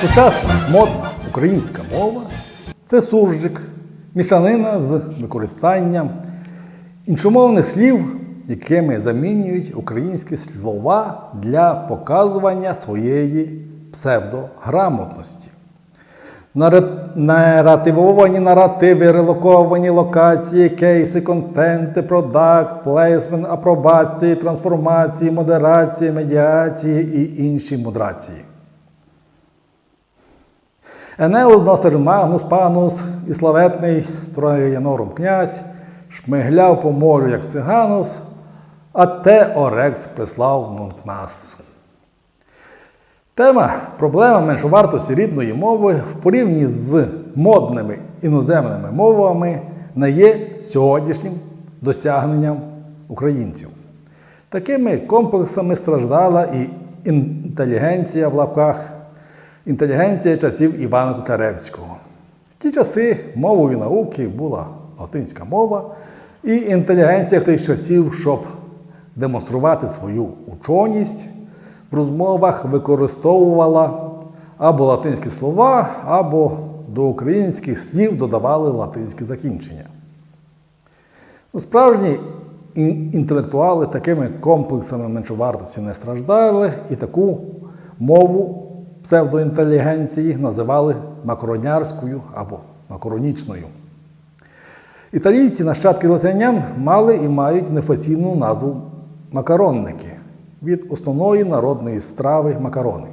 Сучасна модна українська мова це суржик, мішанина з використанням іншомовних слів, якими замінюють українські слова для показування своєї псевдограмотності. Наративовані наративи, релоковані локації, кейси, контенти, продакт, плейсмент, апробації, трансформації, модерації, медіації і інші мудрації. Енеус Ностер Магнус Панус і славетний Троянорум князь шмигляв по морю, як циганус, а те Орекс прислав нунт нас. Тема проблема меншовартості рідної мови в порівнянні з модними іноземними мовами не є сьогоднішнім досягненням українців. Такими комплексами страждала і інтелігенція в лапках, інтелігенція часів Івана Котляревського. В ті часи мовою науки була латинська мова, і інтелігенція тих часів, щоб демонструвати свою ученість, в розмовах використовувала або латинські слова, або до українських слів додавали латинські закінчення. Справжні інтелектуали такими комплексами меншовартості не страждали, і таку мову псевдоінтелігенції називали макаронярською або макаронічною. Італійці, нащадки латинян, мали і мають неофіційну назву макаронники від основної народної страви макарони.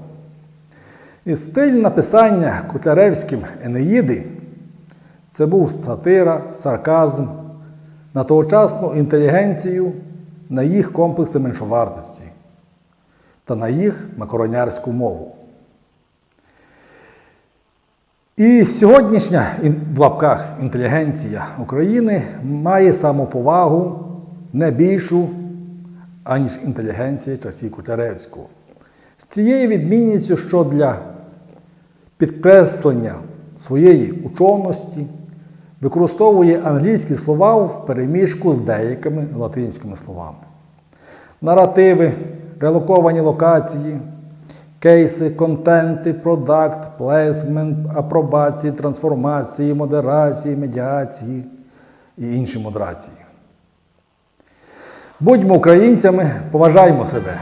І стиль написання Котляревським Енеїди це був сатира, сарказм на тогочасну інтелігенцію, на їх комплекси меншовартості та на їх макаронярську мову. І сьогоднішня в лапках інтелігенція України має самоповагу не більшу, аніж інтелігенція часів Котляревського. З цією відмінністю, що для підкреслення своєї ученості використовує англійські слова в переміжку з деякими латинськими словами. Наративи, релоковані локації, кейси, контенти, продакт, плейсмент, апробації, трансформації, модерації, медіації і інші модерації. Будьмо українцями, поважаємо себе.